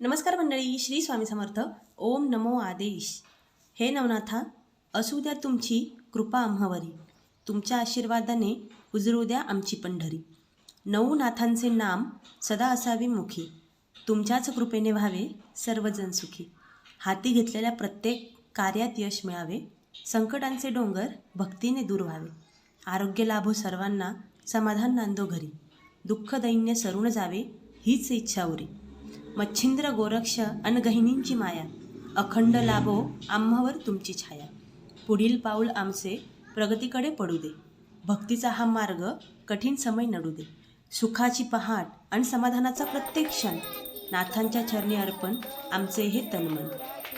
नमस्कार मंडळी श्री स्वामी समर्थ. ओम नमो आदेश. हे नवनाथा असू द्या तुमची कृपा आम्हावरी. तुमच्या आशीर्वादाने उजरू द्या आमची पंढरी. नऊ नाथांचे नाम सदा असावे मुखी. तुमच्याच कृपेने व्हावे सर्वजण सुखी. हाती घेतलेल्या प्रत्येक कार्यात यश मिळावे. संकटांचे डोंगर भक्तीने दूर व्हावे. आरोग्य लाभो सर्वांना समाधान नांदो घरी. दुःख दैन्य सरून जावे हीच इच्छा उरी. मच्छिंद्र गोरक्ष अनगहिनींची माया. अखंड लाभो आम्हावर तुमची छाया. पुढील पाऊल आमचे प्रगतीकडे पडू दे. भक्तीचा हा मार्ग कठीण समय नडू दे. सुखाची पहाट आणि समाधानाचा प्रत्येक क्षण. नाथांच्या चरणी अर्पण आमचे हे तन्मन.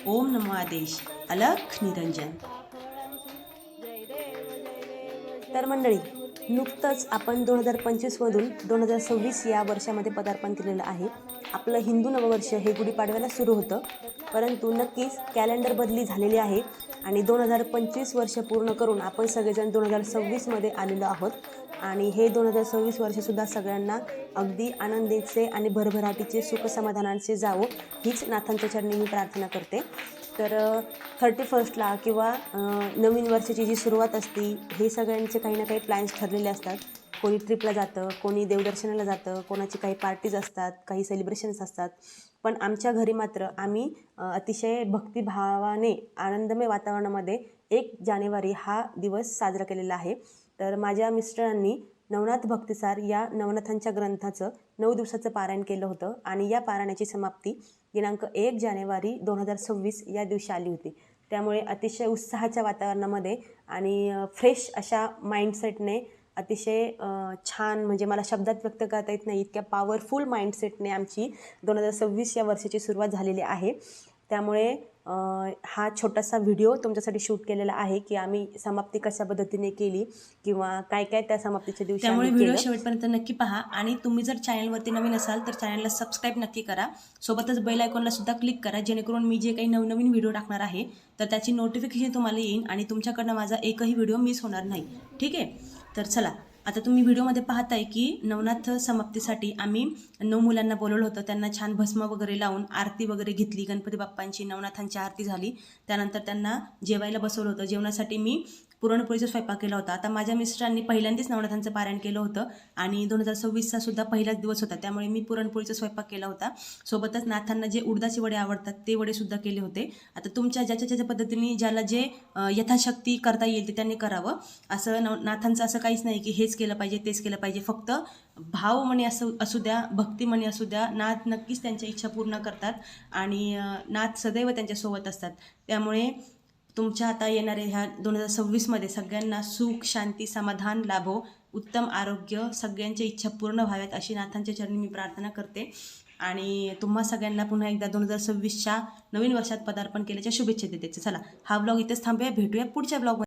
ओम नमो आदेश. अलख निरंजन. तर मंडळी नुकतंच आपण दोन हजार पंचवीसमधून दोन हजार सव्वीस या वर्षामध्ये पदार्पण केलेलं आहे. आपलं हिंदू नववर्ष हे गुढीपाडव्याला सुरू होतं. परंतु नक्कीच कॅलेंडर बदली झालेली आहे आणि दोन हजार पंचवीस वर्ष पूर्ण करून आपण सगळेजण दोन हजार सव्वीसमध्ये आलेलो आहोत. आणि हे दोन हजार सव्वीस वर्षसुद्धा सगळ्यांना अगदी आनंदीचे आणि भरभराटीचे सुखसमाधानांचे जावो हीच नाथांच्या चरणी मी प्रार्थना करते. तर थर्टी फर्स्टला किंवा नवीन वर्षाची जी सुरुवात असते हे सगळ्यांचे काही ना काही प्लॅन्स ठरलेले असतात. कोणी ट्रिपला जातं कोणी देवदर्शनाला जातं कोणाची काही पार्टीज असतात काही सेलिब्रेशन्स असतात. पण आमच्या घरी मात्र आम्ही अतिशय भक्तिभावाने आनंदमय वातावरणामध्ये एक जानेवारी हा दिवस साजरा केलेला आहे. तर माझ्या मिस्टरांनी नवनाथ भक्तिसार या नवनाथांच्या ग्रंथाचं नऊ दिवसाचं पारायण केलं होतं आणि या पारायणाची समाप्ती दिनांक एक जानेवारी दोन हजार सव्वीस या दिवशी आली होती. त्यामुळे अतिशय उत्साहाच्या वातावरणामध्ये आणि फ्रेश अशा माइंडसेटने अतिशय छान म्हणजे मला शब्दात व्यक्त करता येत नाही इतक्या पॉवरफुल माइंडसेटने आमची दोन हजार सव्वीस या वर्षाची सुरुवात झालेली आहे. त्यामुळे हा छोटासा व्हिडिओ तुमच्यासाठी शूट केलेला आहे की आम्ही समाप्ती कशा पद्धतीने केली किंवा काय काय त्या समाप्तीच्या दिवशी त्यामुळे व्हिडिओ. शेवटपर्यंत नक्की पहा. आणि तुम्ही जर चॅनलवरती नवीन असाल तर चॅनलला सबस्क्राईब नक्की करा. सोबतच बेल आयकॉनला सुद्धा क्लिक करा जेणेकरून मी जे काही नवनवीन व्हिडिओ टाकणार आहे तर त्याची नोटिफिकेशन तुम्हाला येईल आणि तुमच्याकडनं माझा एकही व्हिडिओ मिस होणार नाही. ठीक आहे? तर चला आता तुम्ही व्हिडिओमध्ये पाहताय की नवनाथ समाप्तीसाठी आम्ही नऊ मुलांना बोलवलं होतं. त्यांना छान भस्म वगैरे लावून आरती वगैरे घेतली. गणपती बाप्पांची नवनाथांची आरती झाली. त्यानंतर त्यांना जेवायला बसवलं होतं. जेवणासाठी मी पुरणपोळीचा स्वयंपाक केला होता. आता माझ्या मिस्टरांनी पहिल्यांदाच नवनाथांचं पारायण केलं होतं आणि दोन हजार सव्वीसचा सुद्धा पहिलाच दिवस होता. त्यामुळे मी पुरणपोळीचा स्वयंपाक केला होता. सोबतच नाथांना जे उडदाचे वडे आवडतात ते वडे सुद्धा केले होते. आता तुमच्या ज्याच्या ज्याच्या पद्धतीने ज्याला जे यथाशक्ती करता येईल ते त्यांनी करावं. असं नव नाथांचं असं काहीच नाही की हेच केलं पाहिजे तेच केलं पाहिजे. फक्त भाव म्हणे असं असू द्या भक्ती म्हणे असू द्या नाथ नक्कीच त्यांच्या इच्छा पूर्ण करतात आणि नाथ सदैव त्यांच्यासोबत असतात. त्यामुळे तुमच्या आता येणाऱ्या ह्या दोन हजार सव्वीसमध्ये सगळ्यांना सुख शांती समाधान लाभो उत्तम आरोग्य सगळ्यांच्या इच्छा पूर्ण व्हाव्यात अशी नाथांच्या चरणी मी प्रार्थना करते. आणि तुम्हा सगळ्यांना पुन्हा एकदा दोन हजार सव्वीसच्या नवीन वर्षात पदार्पण केल्याच्या शुभेच्छा देते. चला हा ब्लॉग इथेच थांबूया. भेटूया पुढच्या ब्लॉग